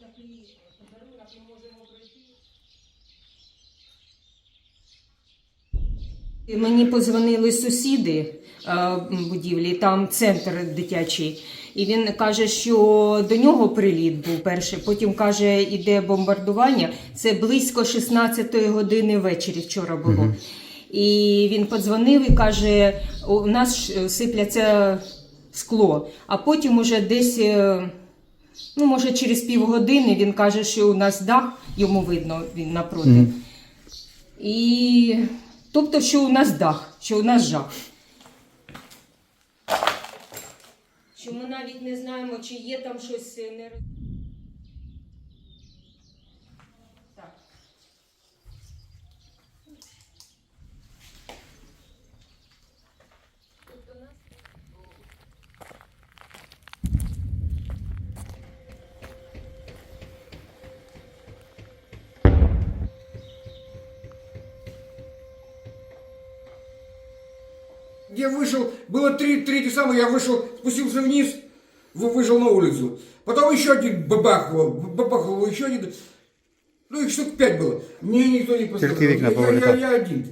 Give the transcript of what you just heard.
такий подарунок, ми можемо пройти. Мені позвонили сусіди е, будівлі, там центр дитячий. І він каже, що до нього приліт був перший. Потім каже, іде бомбардування. Це близько 16 години ввечері вчора було. І він подзвонив і каже: у нас сипляться скло. А потім уже десь, е, ну може, через півгодини він каже, що у нас дах, йому видно, він напроти. І тобто, що у нас дах, що у нас жах. Що ми навіть не знаємо, чи є там щось е, не роз- Я вышел, было три, третий самый, я вышел, спустился вниз, вы- вышел на улицу. Потом еще один бабахивал, бабахивал еще один. Ну их штук пять было. Мне никто не пострадал. Только вікна Я- я, я, повилітали. я один.